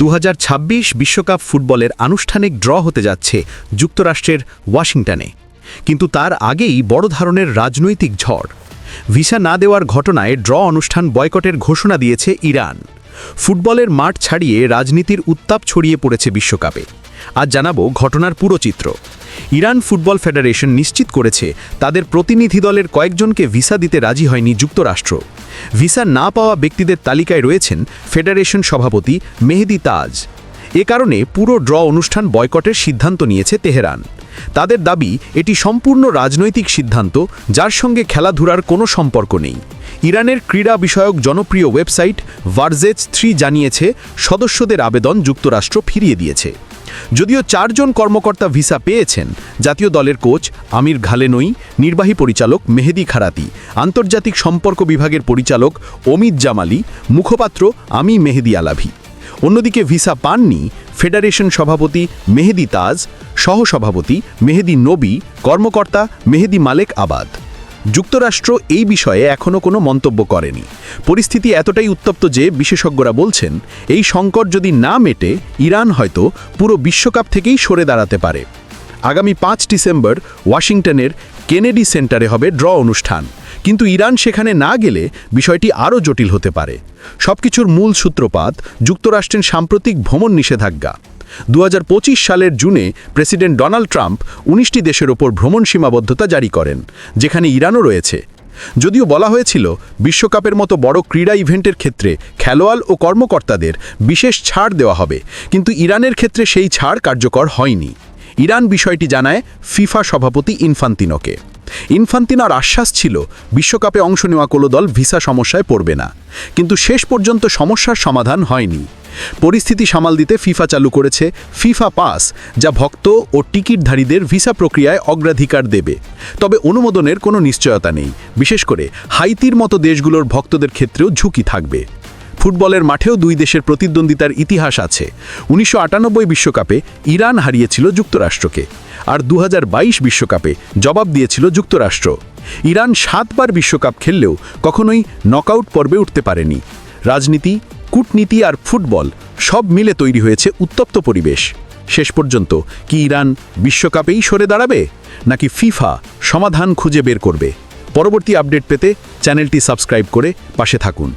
দু বিশ্বকাপ ফুটবলের আনুষ্ঠানিক ড্র হতে যাচ্ছে যুক্তরাষ্ট্রের ওয়াশিংটনে। কিন্তু তার আগেই বড় ধরনের রাজনৈতিক ঝড়। ভিসা না দেওয়ার ঘটনায় ড্র অনুষ্ঠান বয়কটের ঘোষণা দিয়েছে ইরান। ফুটবলের মাঠ ছাড়িয়ে রাজনীতির উত্তাপ ছড়িয়ে পড়েছে বিশ্বকাপে। আজ জানাব ঘটনার পুরো চিত্র। ইরান ফুটবল ফেডারেশন নিশ্চিত করেছে তাদের প্রতিনিধি দলের কয়েকজনকে ভিসা দিতে রাজি হয়নি যুক্তরাষ্ট্র। ভিসা না পাওয়া ব্যক্তিদের তালিকায় রয়েছেন ফেডারেশন সভাপতি মেহেদি তাজ। এ কারণে পুরো ড্র অনুষ্ঠান বয়কটের সিদ্ধান্ত নিয়েছে তেহরান। তাদের দাবি, এটি সম্পূর্ণ রাজনৈতিক সিদ্ধান্ত, যার সঙ্গে খেলাধুলার কোনো সম্পর্ক নেই। ইরানের ক্রীড়া বিষয়ক জনপ্রিয় ওয়েবসাইট ভার্জেজ থ্রি জানিয়েছে, সদস্যদের আবেদন যুক্তরাষ্ট্র ফিরিয়ে দিয়েছে। যদিও চারজন কর্মকর্তা ভিসা পেয়েছেন, জাতীয় দলের কোচ আমির ঘালেনই, নির্বাহী পরিচালক মেহেদি খারাতি, আন্তর্জাতিক সম্পর্ক বিভাগের পরিচালক অমিত জামালি, মুখপাত্র আমি মেহেদি আলাভি। অন্যদিকে ভিসা পাননি ফেডারেশন সভাপতি মেহেদি তাজ, সহসভাপতি মেহেদি নবী, কর্মকর্তা মেহেদি মালেক আবাদ। যুক্তরাষ্ট্র এই বিষয়ে এখনও কোনো মন্তব্য করেনি। পরিস্থিতি এতটাই উত্তপ্ত যে বিশেষজ্ঞরা বলছেন, এই সংকট যদি না মেটে, ইরান হয়তো পুরো বিশ্বকাপ থেকেই সরে দাঁড়াতে পারে। আগামী পাঁচ ডিসেম্বর ওয়াশিংটনের কেনেডি সেন্টারে হবে ড্র অনুষ্ঠান। কিন্তু ইরান সেখানে না গেলে বিষয়টি আরও জটিল হতে পারে। সবকিছুর মূল সূত্রপাত যুক্তরাষ্ট্রের সাম্প্রতিক ভ্রমণ নিষেধাজ্ঞা। দু হাজার পঁচিশ সালের জুনে প্রেসিডেন্ট ডোনাল্ড ট্রাম্প উনিশটি দেশের ওপর ভ্রমণ সীমাবদ্ধতা জারি করেন, যেখানে ইরানও রয়েছে। যদিও বলা হয়েছিল, বিশ্বকাপের মতো বড় ক্রীড়া ইভেন্টের ক্ষেত্রে খেলোয়াড় ও কর্মকর্তাদের বিশেষ ছাড় দেওয়া হবে, কিন্তু ইরানের ক্ষেত্রে সেই ছাড় কার্যকর হয়নি। ইরান বিষয়টি জানায় ফিফা সভাপতি ইনফান্তিনোকে। ইনফান্তিনার আশ্বাস ছিল, বিশ্বকাপে অংশ নেওয়া কোনো দল ভিসা সমস্যায় পড়বে না। কিন্তু শেষ পর্যন্ত সমস্যার সমাধান হয়নি। পরিস্থিতি সামাল দিতে ফিফা চালু করেছে ফিফা পাস, যা ভক্ত ও টিকিটধারীদের ভিসা প্রক্রিয়ায় অগ্রাধিকার দেবে। তবে অনুমোদনের কোনো নিশ্চয়তা নেই। বিশেষ করে, হাইতির মতো দেশগুলোর ভক্তদের ক্ষেত্রেও ঝুঁকি থাকবে। ফুটবলের মাঠেও দুই দেশের প্রতিদ্বন্দ্বিতার ইতিহাস আছে। উনিশশো বিশ্বকাপে ইরান হারিয়েছিল যুক্তরাষ্ট্রকে। আর দু বিশ্বকাপে জবাব দিয়েছিল যুক্তরাষ্ট্র। ইরান সাতবার বিশ্বকাপ খেললেও কখনোই নকআউট পর্বে উঠতে পারেনি। রাজনীতি, কূটনীতি আর ফুটবল সব মিলে তৈরি হয়েছে উত্তপ্ত পরিবেশ। শেষ পর্যন্ত কি ইরান বিশ্বকাপেই সরে দাঁড়াবে, নাকি ফিফা সমাধান খুঁজে বের করবে? পরবর্তী আপডেট পেতে চ্যানেলটি সাবস্ক্রাইব করে পাশে থাকুন।